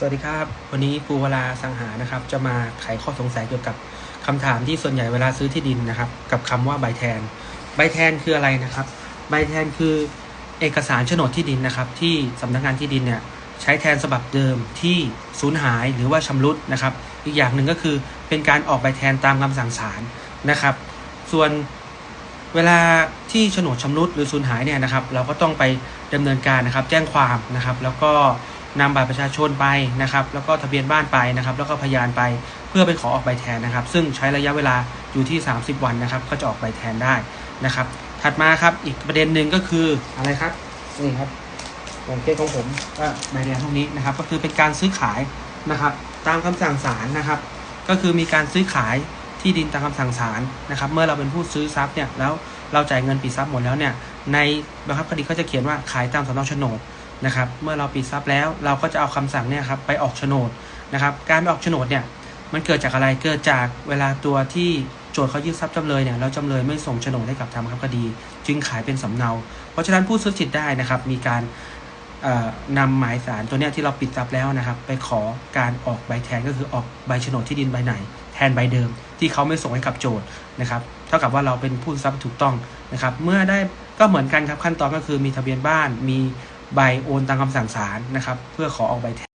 สวัสดีครับ วันนี้ปูเวลาสังหานะครับ จะมาไขข้อสงสัยเกี่ยวกับคำถามที่ส่วนใหญ่เวลาซื้อที่ดินนะครับ กับคำว่าใบแทน ใบแทนคืออะไรนะครับ ใบแทนคือเอกสารโฉนดที่ดินนะครับ ที่สำนักงานที่ดินเนี่ยใช้แทนฉบับเดิมที่สูญหายหรือว่าชำรุดนะครับ อีกอย่างหนึ่งก็คือเป็นการออกใบแทนตามคำสั่งศาลนะครับ ส่วนเวลาที่โฉนดชำรุดหรือสูญหายเนี่ยนะครับ เราก็ต้องไปดำเนินการนะครับ แจ้งความนะครับ แล้วก็ นำบัตรประชาชนไปนะครับ แล้วก็ทะเบียนบ้านไปนะครับ แล้วก็พยานไปเพื่อไปขอออกใบแทนนะครับ ซึ่งใช้ระยะเวลาอยู่ที่ 30 วันนะครับ ก็จะออกใบแทนได้นะครับ ถัดมาครับอีกประเด็นหนึ่งก็คืออะไรครับนี่ครับอย่างเคสของผมก็ใบแดงพวกนี้นะครับ ก็คือเป็นการซื้อขายนะครับ ตามคำสั่งศาลนะครับ ก็คือมีการซื้อขายที่ดินตามคำสั่งศาลนะครับ เมื่อเราเป็นผู้ซื้อทรัพย์เนี่ยแล้วเราจ่ายเงินปิดทรัพย์หมดแล้วเนี่ยในบังคับคดีเขาจะเขียนว่าขายตามสำเนาโฉนด นะครับ เมื่อเราปิดทรัพย์แล้ว เราก็จะเอาคำสั่งเนี่ยครับไปออกโฉนดนะครับ การไปออกโฉนดเนี่ยมันเกิดจากอะไร เกิดจากเวลาตัวที่โจทย์เขายึดทรัพย์จำเลยเนี่ยแล้วจำเลยไม่ส่งโฉนดให้กับทางบังคับคดี จึงขายเป็นสำเนา เพราะฉะนั้นผู้ซื้อสิทธิ์ได้นะครับ มีการนำหมายสารตัวเนี้ยที่เราปิดทรัพย์แล้วนะครับ ไปขอการออกใบแทนก็คือออกใบโฉนดที่ดินใบไหน แทนใบเดิม ที่เขาไม่ส่งให้กับโจทย์นะครับเท่ากับว่าเราเป็นผู้ซื้อทรัพย์ถูกต้องนะครับ เมื่อได้ก็เหมือนกันครับขั้นตอนก็คือมีทะเบียนบ้านมี ใบโอนตามคำสั่งศาลนะครับ เพื่อขอออกใบแทน